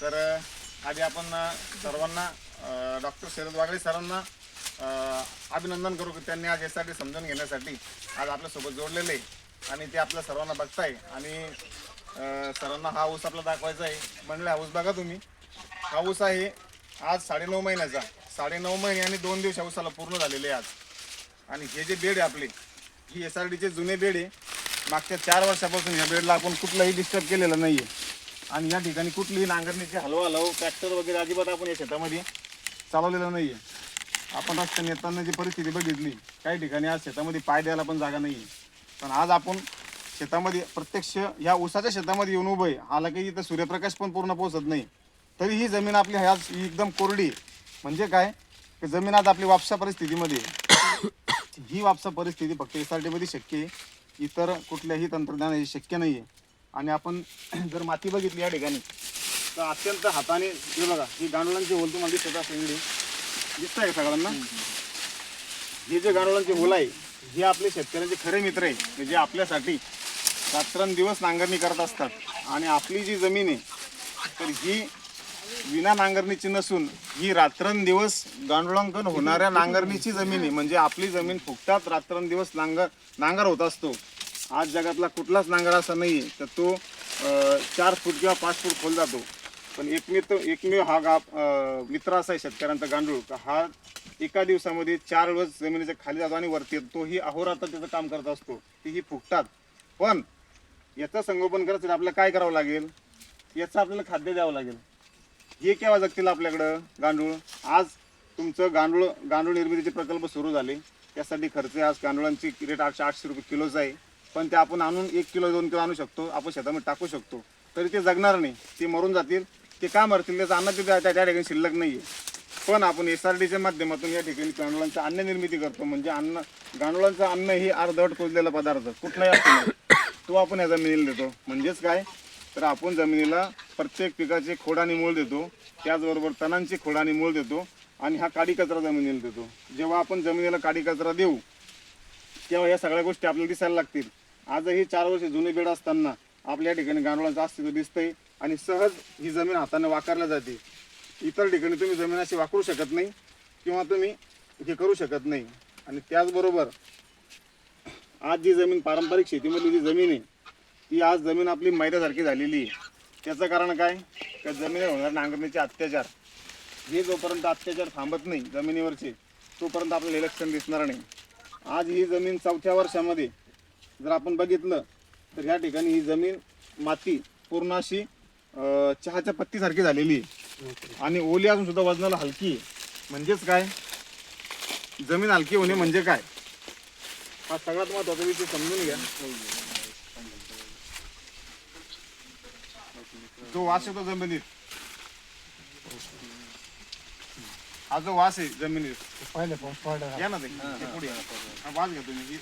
तर आधी आपण सर्वांना डॉक्टर शरद वागळे सरांना अभिनंदन करू की त्यांनी आज यासाठी समजून घेण्यासाठी आज आपल्यासोबत जोडलेले आहे आणि ते आपल्या सर्वांना बघताय. आणि सर्वांना सरांना हा ऊस आपला दाखवायचा आहे. म्हणलं हा ऊस बघा तुम्ही. हा ऊस आहे आज साडेनऊ महिन्याचा. साडेनऊ महिने आणि दोन दिवस ऊसाला पूर्ण झालेले आहे आज. आणि हे जे बेड आहे आपले ही एस आर डीचे जुने बेड आहे. मागच्या चार वर्षापासून या बेडला आपण कुठलाही डिस्टर्ब केलेलं नाही आहे आणि या ठिकाणी कुठलीही नांगरणीची हलवा हलव ट्रॅक्टर वगैरे अजिबात आपण या शेतामध्ये चालवलेलं नाही आहे आपण रस्त्याने येताना जी परिस्थिती बघितली काही ठिकाणी आज शेतामध्ये पाय द्यायला पण जागा नाही आहे पण आज आपण शेतामध्ये प्रत्यक्ष या ऊसाच्या शेतामध्ये येऊन उभं आहे. हाला काही इथं सूर्यप्रकाश पण पूर्ण पोहोचत नाही. तरी ही जमीन आपली आज ही एकदम कोरडी आहे. म्हणजे काय? की जमीन आज आपली वापसा परिस्थितीमध्ये आहे. ही वापसा परिस्थिती फक्त एस आर टीमध्ये शक्य आहे. इतर कुठल्याही तंत्रज्ञानाची शक्य नाही आहे आणि आपण जर माती बघितली या ठिकाणी तर अत्यंत हाताने हे बघा ही गांडुळांची होल तुम्हाला दिसत असेल दिसत आहे सगळ्यांना? हे जे गांडुळांची होल आहे हे आपले शेतकऱ्यांचे खरे मित्र आहे जे आपल्यासाठी रात्रंदिवस नांगरणी करत असतात. आणि आपली जी जमीन आहे तर ही विना नांगरणीची नसून ही रात्रंदिवस गांडुळांकन होणाऱ्या नांगरणीची जमीन आहे. म्हणजे आपली जमीन फुकटात रात्रंदिवस नांगर नांगर होत असतो. आज जगातला कुठलाच नांगर असा नाही आहे तर तो चार फूट किंवा पाच फूट खोल जातो. पण एकमेव एकमेव हा गा मित्र असा आहे शेतकऱ्यांचा गांडूळ. का हा एका दिवसामध्ये चार वेळेस जमिनीच्या खाली जातो आणि वरती येतो. तोही अहोरात्र त्याचं काम करत असतो. तीही फुकतात पण याचं संगोपन करायचं आपल्याला काय करावं लागेल? याचं आपल्याला खाद्य द्यावं लागेल. हे केव्हा जगतील आपल्याकडं गांडूळ? आज तुमचं गांडूळ गांडूळ निर्मितीचे प्रकल्प सुरू झाले. त्यासाठी खर्च आहे. आज गांडुळांची रेट आठशे आठशे रुपये किलोच आहे. पण ते आपण आणून एक किलो दोन किलो आणू शकतो. आपण शेतामध्ये टाकू शकतो. तरी ते जगणार नाही. ते मरून जातील. ते का मरतील? त्याचं अन्न ते त्या त्या ठिकाणी शिल्लक नाही आहे पण आपण एस आर डीच्या माध्यमातून या ठिकाणी गांडुळांचं अन्न निर्मिती करतो. म्हणजे अन्न गांडुळांचं अन्न हे अर्धवट कुजलेला पदार्थ. कुठलाही असतो तो आपण या जमिनीला देतो. म्हणजेच काय? तर आपण जमिनीला प्रत्येक पिकाचे खोड आणि मूळ देतो. त्याचबरोबर तणांची खोड आणि मूळ देतो. आणि हा काडी कचरा जमिनीला देतो. जेव्हा आपण जमिनीला काडी कचरा देऊ तेव्हा या सगळ्या गोष्टी आपल्याला दिसायला लागतील. आजही चार वर्ष जुने बेड असताना आपल्या ठिकाणी गांडुळांचं अस्तित्व दिसतंय आणि सहज ही जमीन हाताने वाकारल्या जाते. इतर ठिकाणी तुम्ही जमीन अशी वाकरू शकत नाही किंवा तुम्ही हे करू शकत नाही. आणि त्याचबरोबर आज जी जमीन पारंपरिक शेतीमधली जी जमीन आहे ती आज जमीन आपली मैद्यासारखी झालेली आहे. त्याचं कारण काय? का जमिनीवर होणार नांगरणीचे अत्याचार. हे जोपर्यंत अत्याचार थांबत नाही जमिनीवरचे तोपर्यंत आपल्याला इलेक्शन दिसणार नाही. आज ही जमीन चौथ्या वर्षामध्ये जर आपण बघितलं तर ह्या ठिकाणी ही जमीन माती पूर्ण अशी अं, चहाच्या पत्तीसारखी झालेली आहे. आणि ओली अजून सुद्धा वजनाला हलकी आहे. म्हणजेच काय? जमीन हलकी होणे म्हणजे काय? हा सगळ्यात महत्त्वाचा विषय समजून घ्या. जो वास येतो जमिनीत. हा जो वास आहे जमिनीत. पहिले पाऊस पडला. या ना ते. पुढे या. हा, वास घ्या तुम्ही